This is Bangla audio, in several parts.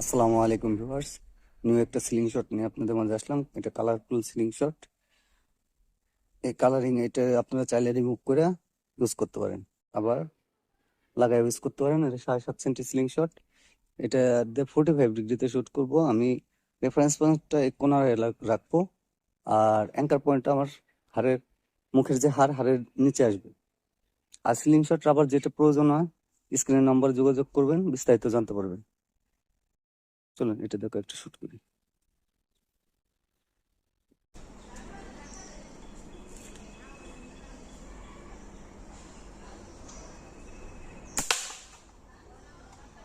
আসসালামু আলাইকুম ভিউয়ার্স। নিউ একটা সিলিং শট নিয়ে আপনাদের মাঝে আসলাম। এটা কালারফুল সিলিং শট এই কালারিং এটা আপনারা চাইলে রিমুভ করে ইউজ করতে পারেন। আবার লাগাই ইউজ করতে পারেন। এটা সাড়ে সাত সেন্টি সিলিং শট এটা ফোর্টি ফাইভ ডিগ্রিতে শ্যুট করব। আমি রেফারেন্স পয়েন্টটা এক কোনারে রাখব। আর অ্যাঙ্কার পয়েন্টটা আমার হাড়ের, মুখের যে হাড়, হাড়ের নিচে আসবে। আর সিলিং শট আবার যেটা প্রয়োজন হয় স্ক্রিনের নাম্বার যোগাযোগ করবেন, বিস্তারিত জানতে পারবেন। চলুন, এটা দেখো, একটু শুট করি।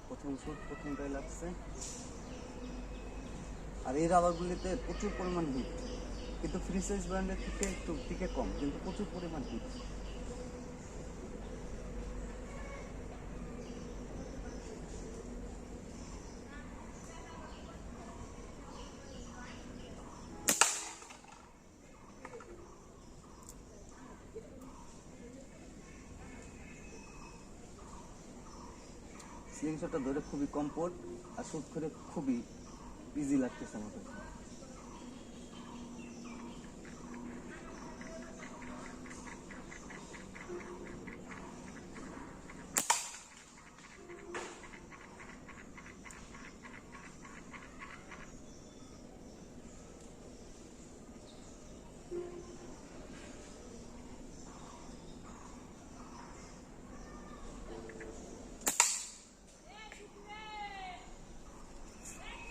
প্রথম শুট প্রথমটাই লাগছে। আর এই রাবারগুলিতে প্রচুর পরিমাণ হিট কিন্তু ফ্রি সাইজ ব্র্যান্ডের থেকে একটু, থেকে কম, কিন্তু প্রচুর পরিমাণ হিট সিলিং শটটা ধরে খুবই কমফোর্ট আর শুট করে খুবই ইজি লাগতেছে আমার কাছে।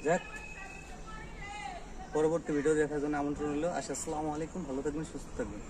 যাক পরবর্তী ভিডিও দেখার জন্য আমন্ত্রণ হলো আসসালামু আলাইকুম ভালো থাকবেন সুস্থ থাকবেন।